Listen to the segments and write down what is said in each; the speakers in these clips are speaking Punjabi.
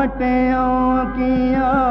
ਵਟਿਓ ਕੀ ਆਟ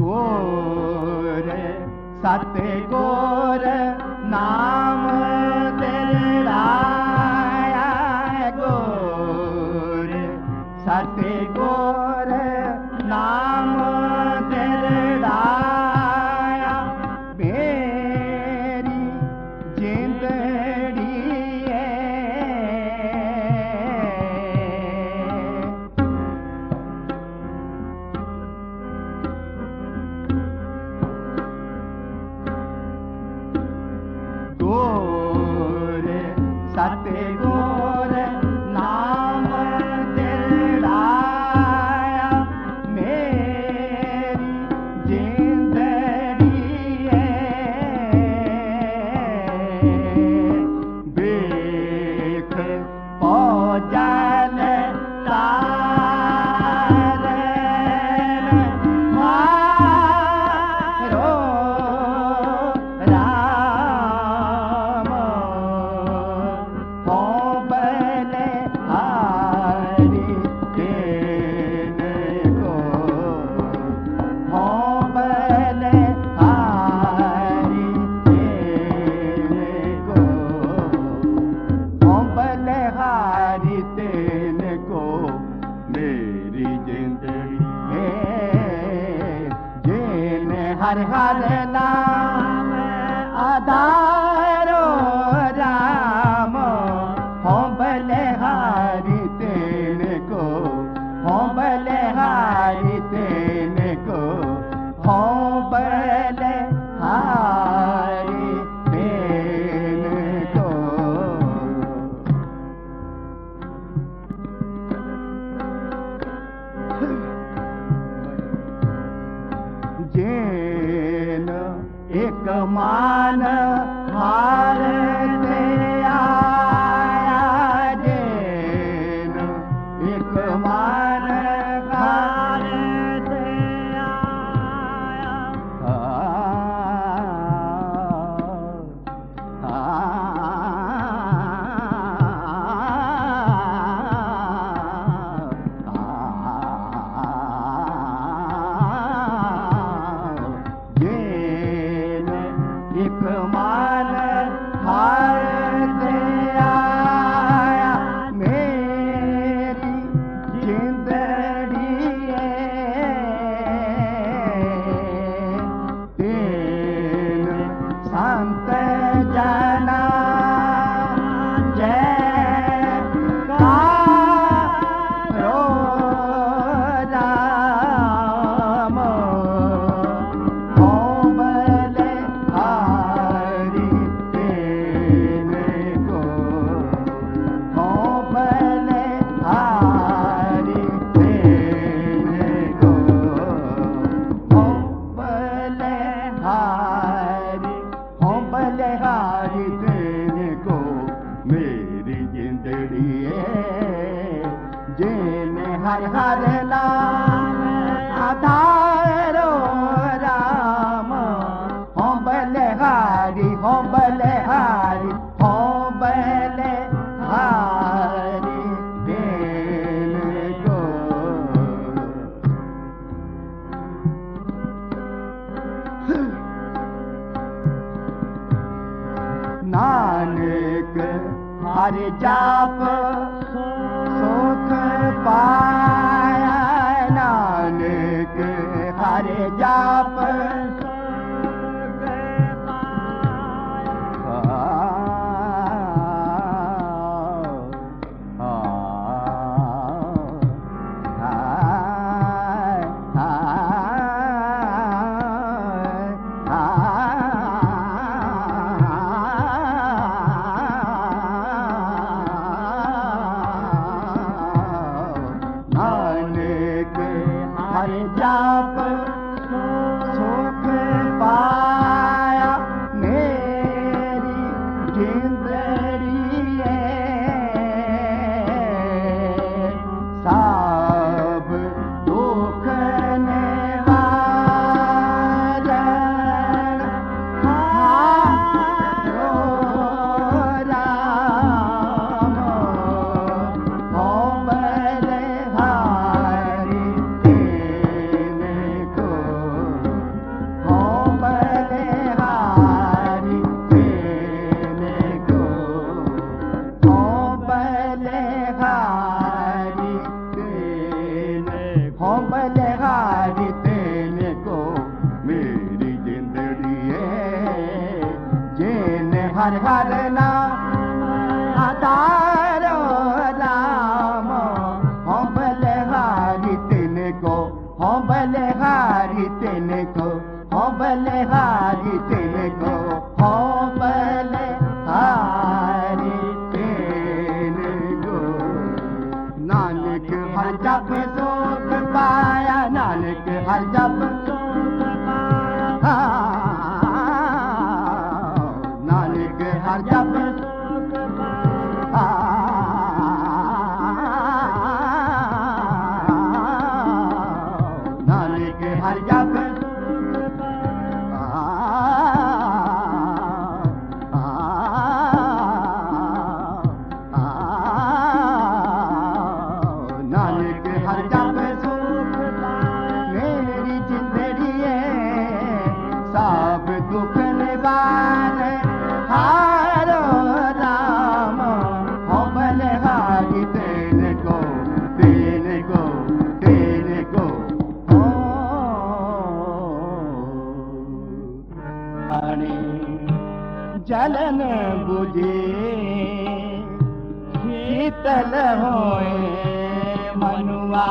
ਗੋਰ ਸਤ ਗੋਰ ਨਾਮ ਤੇਰਾ हर हर नाम कमान हार ਹਰ ਨਾਮ, ਆਧਾਰੋ ਰਾਮ। ਹੋ ਬਲਿਹਾਰੀ ਹੋ ਬਲਿਹਾਰੀ ਹੋ ਬਲਿਹਾਰੀ ਦੇਨ ਕੋ ਨਾਨਕ ਹਰ ਜਾਪ पाया नानक हर जाप ਜਿਨ ਹਰ ਹਰ ਨਾਮ ਰਾਮ ਹੋ ਬਲਿਹਾਰੀ ਤੇਨੇ ਕੋ ਹੋ ਬਲਿਹਾਰੀ ਤੇਨੇ ਕੋ ਹੋ ਬਲਿਹਾਰੀ ਤੇਨੇ ਕੋ ਹੋ ਬਲਿਹਾਰੀ ਤੇਨੇ ਕੋ ਨਾਨਕ ਹਰ ਜਪ ਸੁਖ ਪਾਇਆ, ਨਾਨਕ ਹਰ ਜਪ ਜਲਨ 부ਝੇ ਸ਼ੀਤਲ ਹੋਏ ਮਨੁਆ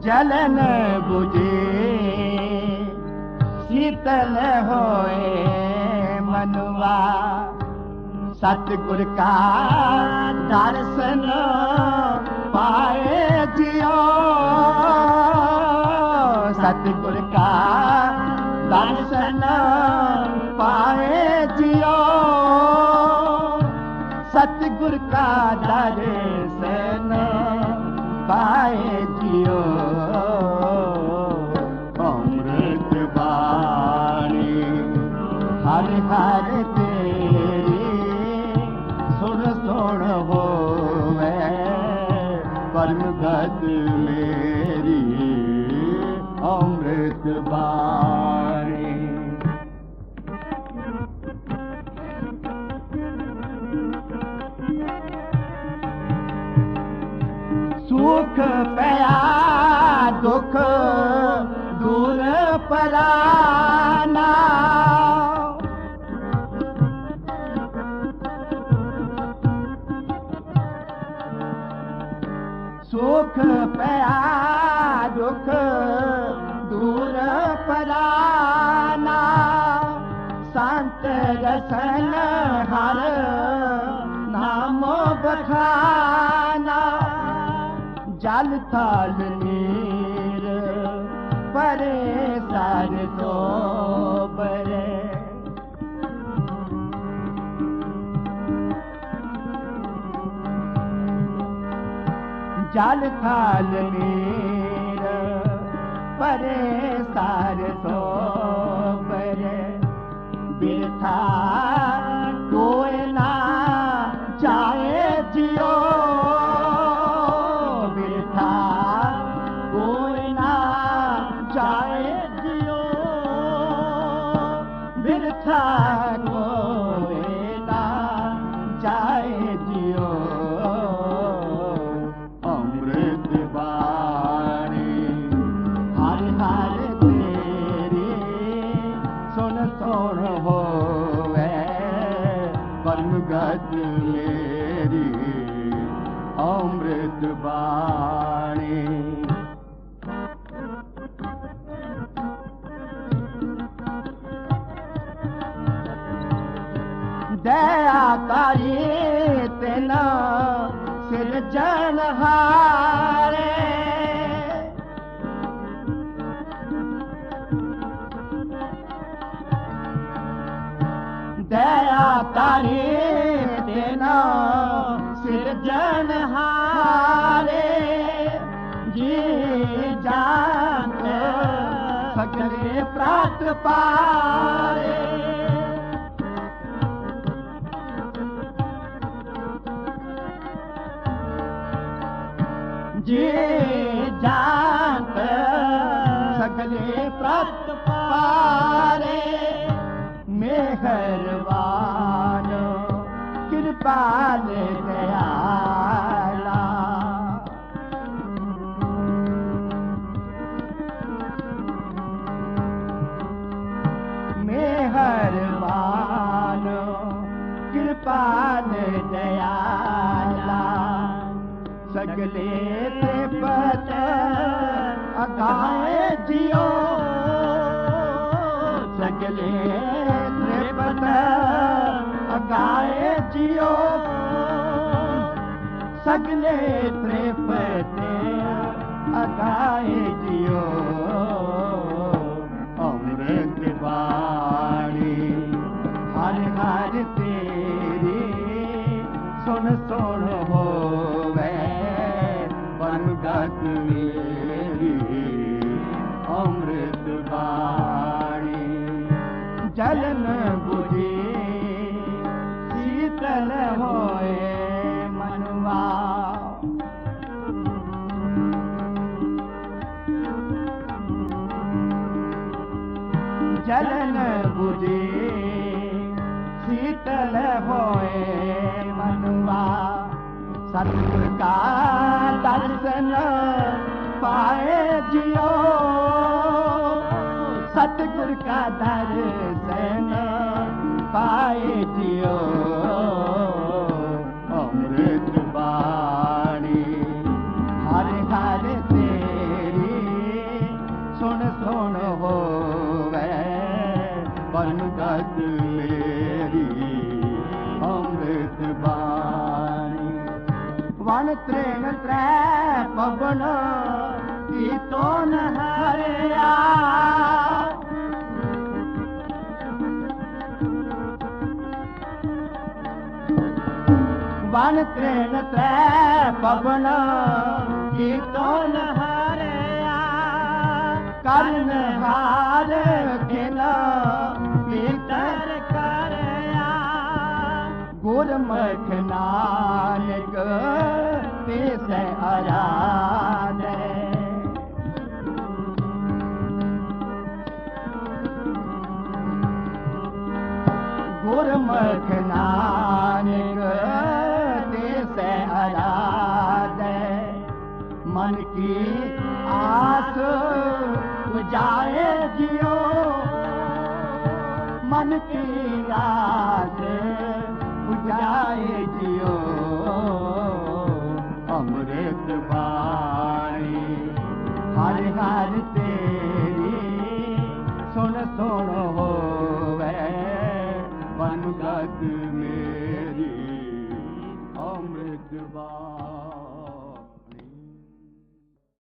ਜਲਨ 부ਝੇ ਸ਼ੀਤਲ ਹੋਏ ਮਨੁਆ ਸਤਿਗੁਰ ਕਾ ਦਰਸ਼ਨ ਸਤਿਗੁਰ ਕਾ ਦਰਸ਼ਨ ਪਾਏ ਜਿਉ ਸਤਿਗੁਰ ਕਾ ਦਰਸ਼ਨ ਪਾਏ ਜਿਉ ਅੰਮ੍ਰਿਤ ਬਾਣੀ ਸੁਖ ਪਿਆ ਦੁਖ ਦੂਰ ਪਰਾਨਾ ਸੁਖ ਪਿਆ ਦੁਖ ਰਸਨ ਹਰ ਨਾਮੋ ਬਖਾਨਾ। ਜਲ ਥਾਲ ਨੀਰ ਪਰੇ ਸਰ ਤੋਂ ਬਰੇ ਜਲ ਥਾਲ ਨੀਰ ਪਰੇ ਸਰ ਸਿਰਜਣ ਹਾਰੇ। ਦਇਆ ਕਰੀ ਤੈਨਾ ਸਿਰਜਣ ਹਾਰੇ। ਜੀ ਜਾਤ ਸਗਲੇ ਪ੍ਰਾਤ ਪਾਰੇ। ਜੇ ਜਾਤ ਸਗਲੇ ਪ੍ਰਤ ਪਾਰੇ ਮਿਹਰਬਾਨ ਕਿਰਪਾਲ ਦਇਆਲਾ ਮਿਹਰਬਾਨ ਕਿਰਪਾਲ ਦਇਆਲਾ سگلي تي پت اگائي جي سڳلي تريپ اگائي جي سڳلي تريپ تي جيو. امرت واڻي هر هر تيري سن س 부ਜੀ। ਸੀਤਲ ਹੋਏ ਮਨਵਾ ਸਤਿਗੁਰ ਕਾ ਦਰਸ਼ਨ ਪਾਏ ਜਿਓ ਸਤਿਗੁਰ ਕਾ ਦਰਸ਼ਨ ਪਾਏ ਬਨਗਤ ਮੇਰੀ, ਅੰਮ੍ਰਿਤ ਬਾਣੀ। ਵਨ ਤ੍ਰੇਨ ਤ੍ਰੈ ਪਵਨ, ਕੀਤੋ ਨ ਹਰਿਆ। ਵਨ ਤ੍ਰੇਨ ਤ੍ਰੈ ਪਵਨ, ਕੀਤੋ ਨ ਹਰਿਆ। ਕਰਨ ਹਾਰ ਖਿਲਾ ਪੀਤਰ ਕਰਿਆ ਗੁਰਮੁਖ ਨਾਨਕ ਤਿਸ ਆਰਾਧੇ ਗੁਰਮਖ ਨਾਨਕ ਤਿਸ ਆਰਾਧੇ ਮਨ ਕੀ ਆਸ ਉਜਾਏ ਜਿਓ شانتي بجهائي جيو امرت هر ڳالهه تي